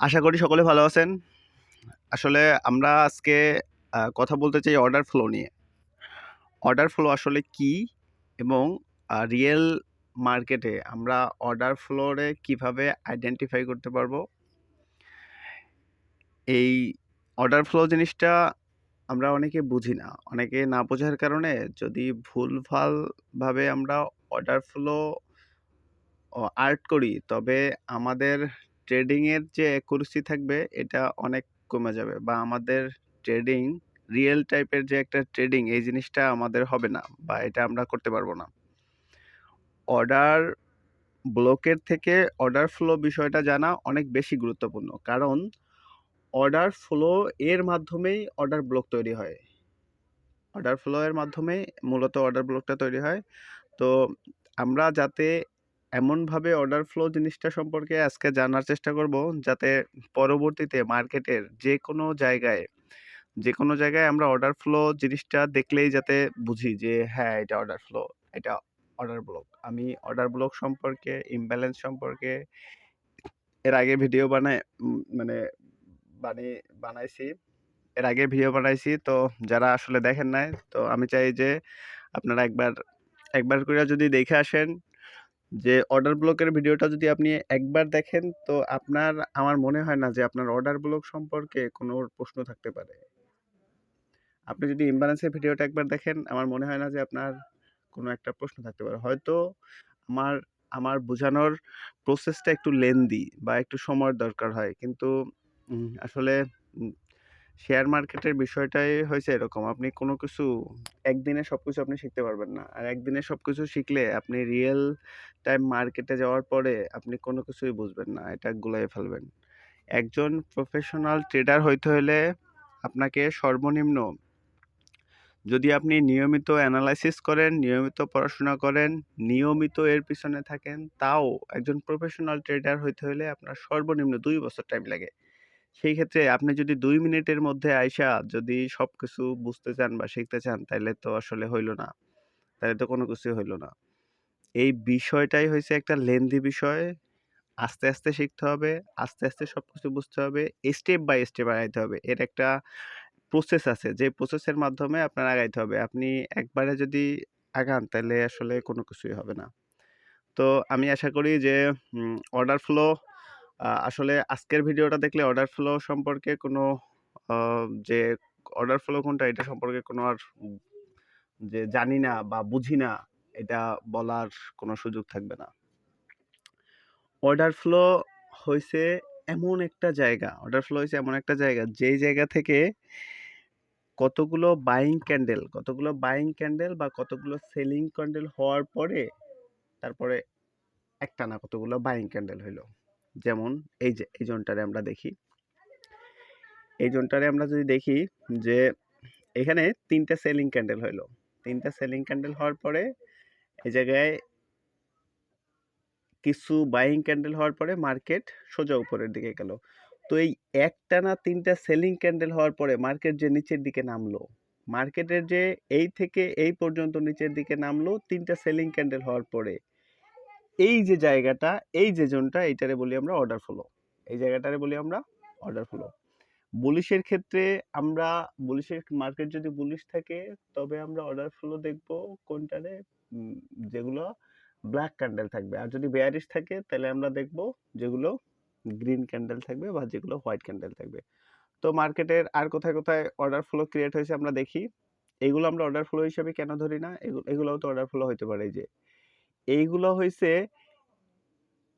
আশা করি সকলে ভালো আছেন। আসলে আমরা আজকে কথা বলতে চাই অর্ডার ফ্লো নিয়ে। অর্ডার ফ্লো আসলে কি এবং রিয়েল মার্কেটে আমরা অর্ডার ফ্লোরে কীভাবে আইডেন্টিফাই করতে পারব? এই অর্ডার ফ্লো জিনিসটা আমরা অনেকে বুঝি না। অনেকে না বোঝার কারণে যদি ভুলভালভাবে আমরা অর্ডার ফ্লো আর্ট করি, তবে আমাদের ট্রেডিংয়ের যে অ্যাকুরেসি থাকবে, এটা অনেক কমে যাবে। বা আমাদের ট্রেডিং রিয়েল টাইপের যে একটা ট্রেডিং এই জিনিসটা আমাদের হবে না বা এটা আমরা করতে পারব না। অর্ডার ব্লকের থেকে অর্ডার ফ্লো বিষয়টা জানা অনেক বেশি গুরুত্বপূর্ণ। কারণ অর্ডার ফ্লো এর মাধ্যমেই অর্ডার ব্লক তৈরি হয়। অর্ডার ফ্লো এর মাধ্যমেই মূলত অর্ডার ব্লকটা তৈরি হয়। তো আমরা যাতে এমনভাবে অর্ডার ফ্লো জিনিসটা সম্পর্কে আজকে জানার চেষ্টা করব, যাতে পরবর্তীতে মার্কেটের যে কোনো জায়গায় যে কোনো জায়গায় আমরা অর্ডার ফ্লো জিনিসটা দেখলেই যাতে বুঝি যে হ্যাঁ এটা অর্ডার ফ্লো এটা অর্ডার ব্লক আমি অর্ডার ব্লক সম্পর্কে ইমব্যালেন্স সম্পর্কে এর আগে ভিডিও বানায় মানে বানিয়ে বানাইছি, এর আগে ভিডিও বানাইছি। তো যারা আসলে দেখেন নাই, তো আমি চাই যে আপনারা একবার একবার করে যদি দেখে আসেন যে অর্ডার ব্লকের ভিডিওটা যদি আপনি একবার দেখেন, তো আপনার, আমার মনে হয় না যে আপনার অর্ডার ব্লক সম্পর্কে কোনো প্রশ্ন থাকতে পারে। আপনি যদি ইমব্যালেন্সের ভিডিওটা একবার দেখেন, আমার মনে হয় না যে আপনার কোনো একটা প্রশ্ন থাকতে পারে। হয়তো আমার আমার বোঝানোর প্রসেসটা একটু লেন্দি বা একটু সময়ের দরকার হয়, কিন্তু আসলে শেয়ার মার্কেটের বিষয়টাই হয়েছে এরকম। আপনি কোনো কিছু, একদিনে সব কিছু আপনি শিখতে পারবেন না। আর একদিনে সব কিছু শিখলে আপনি রিয়েল টাইম মার্কেটে যাওয়ার পরে আপনি কোনো কিছুই বুঝবেন না, এটা গুলাই ফেলবেন। একজন প্রফেশনাল ট্রেডার হইতে হলে আপনাকে সর্বনিম্ন, যদি আপনি নিয়মিত অ্যানালাইসিস করেন, নিয়মিত পড়াশোনা করেন, নিয়মিত এর পিছনে থাকেন, তাও একজন প্রফেশনাল ট্রেডার হইতে হলে আপনার সর্বনিম্ন দুই বছর টাইম লাগে। সেই ক্ষেত্রে আপনি যদি দুই মিনিটের মধ্যে আইসা যদি সব কিছু বুঝতে চান বা শিখতে চান তাহলে তো আসলে হইল না। তাহলে তো কোনো কিছুই হইল না। এই বিষয়টাই হয়েছে একটা লেন্দি বিষয়। আস্তে আস্তে শিখতে হবে, আস্তে আস্তে সব কিছু বুঝতে হবে, স্টেপ বাই স্টেপ আগাইতে হবে। এর একটা প্রসেস আছে, যে প্রসেসের মাধ্যমে আপনার আগাইতে হবে। আপনি একবারে যদি আগান তাহলে আসলে কোনো কিছুই হবে না। তো আমি আশা করি যে অর্ডার ফ্লো আসলে আজকের ভিডিওটা দেখলে অর্ডার ফ্লো সম্পর্কে কোনো যে অর্ডার ফ্লো কোনটা, এটা সম্পর্কে কোনো আর যে জানি না বা বুঝি না, এটা বলার কোনো সুযোগ থাকবে না। অর্ডার ফ্লো হয়েছে এমন একটা জায়গা অর্ডার ফ্লো হয়েছে এমন একটা জায়গা যেই জায়গা থেকে কতগুলো বাইং ক্যান্ডেল কতগুলো বাইং ক্যান্ডেল বা কতগুলো সেলিং ক্যান্ডেল হওয়ার পরে, তারপরে একটা না কতগুলো বাইং ক্যান্ডেল হইল। যেমন এই যে, এই জোনটারে আমরা দেখি। এই জোনটারে আমরা যদি দেখি যে, এখানে তিনটা সেলিং ক্যান্ডেল হইল। তিনটা সেলিং ক্যান্ডেল হওয়ার পরে এই জায়গায় কিছু বাইং ক্যান্ডেল হওয়ার পরে মার্কেট সোজা উপরের দিকে গেল। তো এই একটা না তিনটা সেলিং ক্যান্ডেল হওয়ার পরে মার্কেট যে নিচের দিকে নামলো, মার্কেটের যে এই থেকে এই পর্যন্ত নিচের দিকে নামলো, তিনটা সেলিং ক্যান্ডেল হওয়ার পরে এই যে জায়গাটা, এই যে জোনটা, এইটারে বলি আমরা অর্ডার ফ্লো এই জায়গাটারে বলি আমরা অর্ডার ফ্লো বুলিশের ক্ষেত্রে আমরা, বুলিশের মার্কেট যদি বুলিশ থাকে, তবে আমরা অর্ডার ফ্লো দেখব কোনটারে যেগুলো ব্ল্যাক ক্যান্ডেল থাকবে। আর যদি বেয়ারিশ থাকে, তাহলে আমরা দেখব যেগুলো গ্রিন ক্যান্ডেল থাকবে বা যেগুলো হোয়াইট ক্যান্ডেল থাকবে। তো মার্কেটের আর কোথায় কোথায় অর্ডার ফ্লো ক্রিয়েট হয়েছে আমরা দেখি। এইগুলো আমরা অর্ডার ফ্লো হিসেবে কেন ধরি না? এগুলো এগুলোও তো অর্ডার ফ্লো হতে পারে যে এইগুলো হয়েছে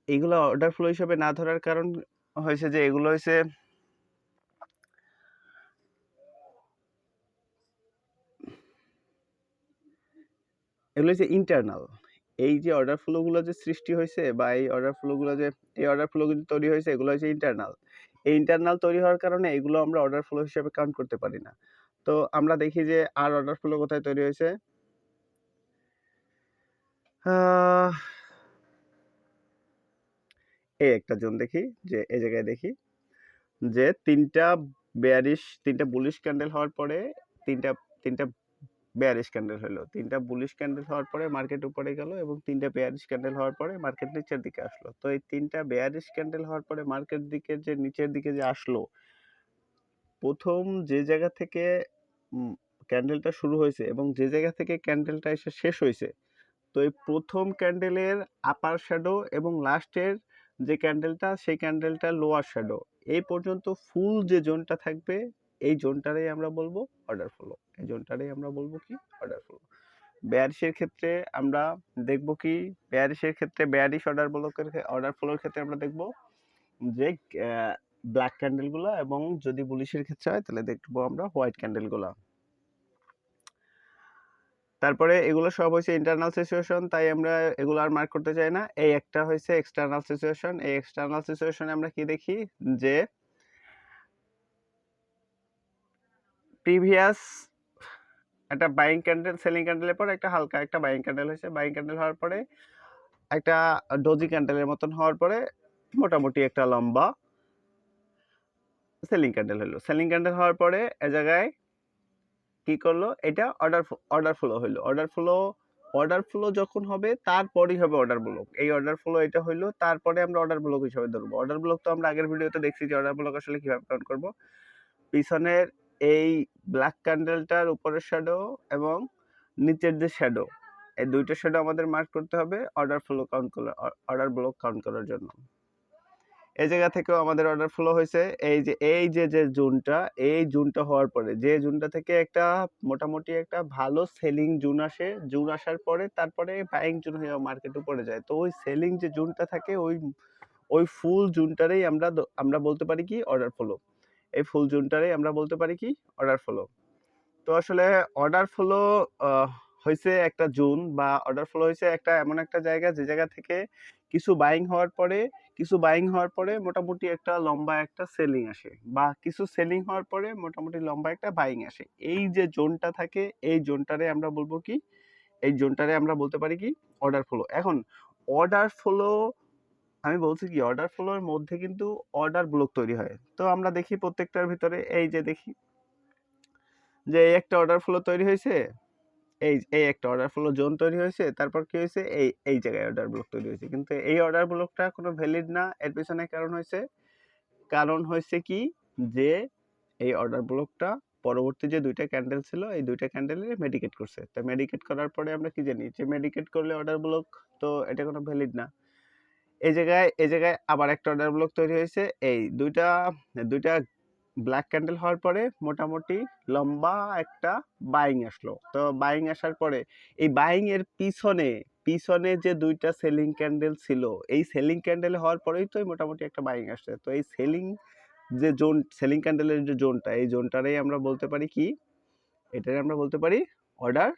এইগুলো অর্ডার ফ্লো হিসাবে না ধরার কারণ হয়েছে যে এগুলো হয়েছে এগুলো হচ্ছে ইন্টারনাল এই যে অর্ডার ফ্লোগুলো যে সৃষ্টি হয়েছে বা এই অর্ডার ফ্লোগুলো যে, এই অর্ডার ফ্লোগুলো তৈরি হয়েছে এগুলো হচ্ছে ইন্টারনাল এই ইন্টারনাল তৈরি হওয়ার কারণে এগুলো আমরা অর্ডার ফ্লো হিসেবে কাউন্ট করতে পারি না। তো আমরা দেখি যে আর অর্ডার ফ্লো কোথায় তৈরি হয়েছে এই একটা জোন দেখি, যে এই জায়গায় দেখি, যে তিনটা বেয়ারিশ তিনটা বুলিশ ক্যান্ডেল হওয়ার পরে তিনটা তিনটা বেয়ারিশ ক্যান্ডেল হলো। তিনটা বুলিশ ক্যান্ডেল হওয়ার পরে মার্কেট উপরে গেল এবং তিনটা বেয়ারিশ ক্যান্ডেল হওয়ার পরে মার্কেট নিচের দিকে আসলো। তো এই তিনটা বেয়ারিশ ক্যান্ডেল হওয়ার পরে মার্কেট দিকে যে, নিচের দিকে যে আসলো, প্রথম যে জায়গা থেকে ক্যান্ডেলটা শুরু হয়েছে এবং যে জায়গা থেকে ক্যান্ডেলটা এসে শেষ হয়েছে তো এই প্রথম ক্যান্ডেলের আপার শ্যাডো এবং লাস্টের যে ক্যান্ডেলটা সেই ক্যান্ডেলটা লোয়ার শ্যাডো এই পর্যন্ত ফুল যে জোনটা থাকবে, এই জোনটারেই আমরা বলব অর্ডার ফ্লো এই জোনটারেই আমরা বলব কি অর্ডার ফ্লো বেয়ারিশের ক্ষেত্রে আমরা দেখব কি বেয়ারিশের ক্ষেত্রে বেয়ারিশ অর্ডার ব্লকের অর্ডার ফ্লোর ক্ষেত্রে আমরা দেখব যে ব্ল্যাক ক্যান্ডেলগুলো এবং যদি বুলিশের ক্ষেত্রে হয়, তাহলে দেখব আমরা হোয়াইট ক্যান্ডেলগুলো তারপরে এগুলো সব হয়েছে ইন্টারনাল সিচুয়েশন তাই আমরা এগুলো আর মার্ক করতে চাই না। এই একটা হয়েছে এক্সটার্নাল সিচুয়েশন এই এক্সটার্নাল সিচুয়েশনে আমরা কি দেখি? যে প্রিভিয়াস একটা বাইং ক্যান্ডেল সেলিং ক্যান্ডেলের পর একটা হালকা একটা বাইং ক্যান্ডেল হয়েছে বাইং ক্যান্ডেল হওয়ার পরে একটা ডোজি ক্যান্ডেলের মতন হওয়ার পরে মোটামুটি একটা লম্বা সেলিং ক্যান্ডেল হলো। সেলিং ক্যান্ডেল হওয়ার পরে এ জায়গায় কি করল? এটা অর্ডার অর্ডার ফ্লো হইল। অর্ডার ফ্লো অর্ডার ফ্লো যখন হবে, তারপরেই হবে অর্ডার ব্লক এই অর্ডার ফ্লো এটা হইল, তারপরে আমরা অর্ডার ব্লক হিসাবে ধরবো। অর্ডার ব্লক তো আমরা আগের ভিডিওতে দেখছি যে অর্ডার ব্লক আসলে কীভাবে কাউন্ট করব। পিছনের এই ব্ল্যাক ক্যান্ডেলটার উপরের শ্যাডো এবং নিচের যে শ্যাডো এই দুইটা শ্যাডো আমাদের মার্ক করতে হবে অর্ডার ফ্লো কাউন্ট করার অর্ডার ব্লক কাউন্ট করার জন্য। এই জায়গা থেকেও আমাদের অর্ডার ফ্লো হয়েছে। এই যে এই যে যে জুনটা, এই জুনটা হওয়ার পরে, যে জুনটা থেকে একটা মোটামুটি একটা ভালো সেলিং জুন আসে, জুন আসার পরে তারপরে বাইং জুন হয়ে মার্কেট উপরে যায়। তো ওই সেলিং যে জুনটা থাকে, ওই ওই ফুল জুনটারেই আমরা আমরা বলতে পারি কি অর্ডার ফ্লো এই ফুল জুনটারেই আমরা বলতে পারি কি অর্ডার ফ্লো তো আসলে অর্ডার ফ্লো হয়েছে একটা জুন বা অর্ডার ফ্লো হয়েছে একটা এমন একটা জায়গা যে জায়গা থেকে কিছু বাইং হওয়ার পরে, কিছু বাইং হওয়ার পরে মোটামুটি একটা লম্বা একটা সেলিং আসে বা কিছু সেলিং হওয়ার পরে মোটামুটি লম্বা একটা বাইং আসে। এই যে জোনটা থাকে, এই জোনটারে আমরা বলব কি, এই জোনটারে আমরা বলতে পারি কি অর্ডার ফ্লো এখন অর্ডার ফ্লো আমি বলছি কি অর্ডার ফ্লোর মধ্যে কিন্তু অর্ডার ব্লক তৈরি হয়। তো আমরা দেখি প্রত্যেকটার ভিতরে, এই যে দেখি, যে এই একটা অর্ডার ফ্লো তৈরি হয়েছে এই এই একটা অর্ডার ফ্লো জোন তৈরি হয়েছে। তারপর কি হয়েছে? এই এই জায়গায় অর্ডার ব্লক তৈরি হয়েছে। কিন্তু এই অর্ডার ব্লকটা কোনো ভ্যালিড না। এর পিছনে কারণ হয়েছে কারণ হয়েছে কি? যে এই অর্ডার ব্লকটা পরবর্তী যে দুইটা ক্যান্ডেল ছিল, এই দুইটা ক্যান্ডেলে মেডিকেট করছে। তো মেডিকেট করার পরে আমরা কি জানি? যে মেডিকেট করলে অর্ডার ব্লক তো এটা কোনো ভ্যালিড না। এই জায়গায় এই জায়গায় আবার একটা অর্ডার ব্লক তৈরি হয়েছে। এই দুইটা দুইটা ব্ল্যাক ক্যান্ডেল হওয়ার পরে মোটামুটি লম্বা একটা বাইং আসলো। তো বাইং আসার পরে এই বাইং এর পিছনে পিছনে যে দুইটা সেলিং ক্যান্ডেল ছিল, এই সেলিং ক্যান্ডেল হওয়ার পরেই তো মোটামুটি একটা বাইং আসছে। তো এই সেলিং যে জোন সেলিং ক্যান্ডেলের যে জোনটা এই জোনটারেই আমরা বলতে পারি কি? এটাই আমরা বলতে পারি অর্ডার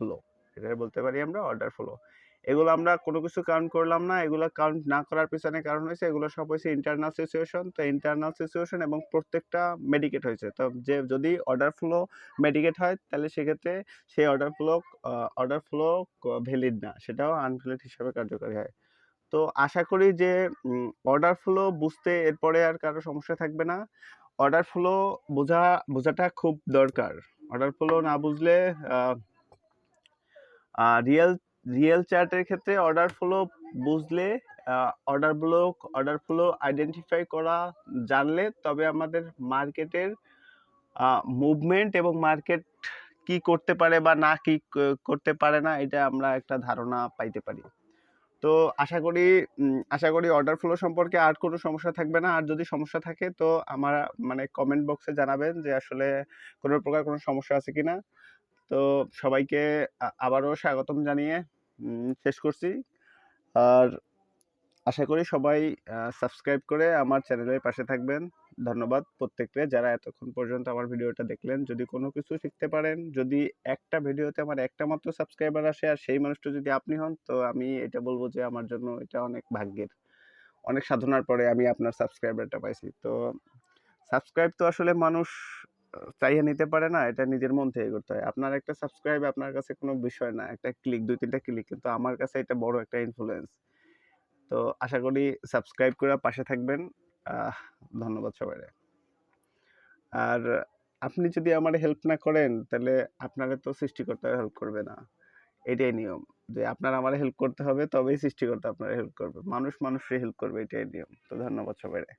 ফ্লো এটাই বলতে পারি আমরা অর্ডার ফ্লো এগুলো আমরা কোনো কিছু কাউন্ট করলাম না, এগুলো কাউন্ট না করার পিছনে কারণ হয়েছে, এগুলো সব হয়েছে ইন্টারনাল সিচুয়েশন তো ইন্টারনাল সিচুয়েশন এবং প্রত্যেকটা মেডিকেট হয়েছে। তো যে যদি অর্ডার ফ্লো মেডিকেট হয়, তাহলে সেক্ষেত্রে সেই order flow order flow valid না, সেটাও আনভ্যালিড হিসাবে কার্যকরী হয়। তো আশা করি যে অর্ডার ফ্লো বুঝতে এরপরে আর কারও সমস্যা থাকবে না। অর্ডার ফ্লো বোঝা, বোঝাটা খুব দরকার। অর্ডার ফ্লো না বুঝলে রিয়েল রিয়েল চার্টের ক্ষেত্রে অর্ডার ফ্লো বুঝলে order block order flow identify করা, জানলে তবে আমাদের মার্কেটের মুভমেন্ট এবং মার্কেট কি করতে পারে বা না কি করতে পারে না, এটা আমরা একটা ধারণা পাইতে পারি। তো আশা করি আশা করি অর্ডার ফ্লো সম্পর্কে আর কোনো সমস্যা থাকবে না। আর যদি সমস্যা থাকে তো আমার মানে কমেন্ট বক্সে জানাবেন যে আসলে কোনো প্রকার কোনো সমস্যা আছে কিনা। তো সবাইকে আবারও স্বাগতম জানিয়ে শেষ করছি। আর আশা করি সবাই সাবস্ক্রাইব করে আমার চ্যানেলের পাশে থাকবেন। ধন্যবাদ প্রত্যেককে যারা এতক্ষণ পর্যন্ত আমার ভিডিওটা দেখলেন। যদি কোনো কিছু শিখতে পারেন, যদি একটা ভিডিওতে আমার একটা মাত্র সাবস্ক্রাইবার আসে আর সেই মানুষটা যদি আপনি হন, তো আমি এটা বলব যে আমার জন্য এটা অনেক ভাগ্যের। অনেক সাধনার পরে আমি আপনার সাবস্ক্রাইবারটা পাইছি। তো সাবস্ক্রাইব তো আসলে মানুষ চাইয়ে নিতে পারে না, এটা নিজের মন থেকে করতে হয় আপনার একটা সাবস্ক্রাইব আপনার কাছে কোনো বিষয় না, একটা ক্লিক দুই তিনটা ক্লিক কিন্তু আমার কাছে এটা বড় একটা ইনফ্লুয়েন্স তো আশা করি সাবস্ক্রাইব করে পাশে থাকবেন ধন্যবাদ সবাই আর আপনি যদি আমার হেল্প না করেন, তাহলে আপনারে তো সৃষ্টিকর্তা হেল্প করবে না। এটাই নিয়ম। যে আপনার আমার হেল্প করতে হবে, তবেই সৃষ্টিকর্তা আপনারে হেল্প করবে। মানুষ মানুষরে হেল্প করবে, এটাই নিয়ম। তো ধন্যবাদ সবাইরে।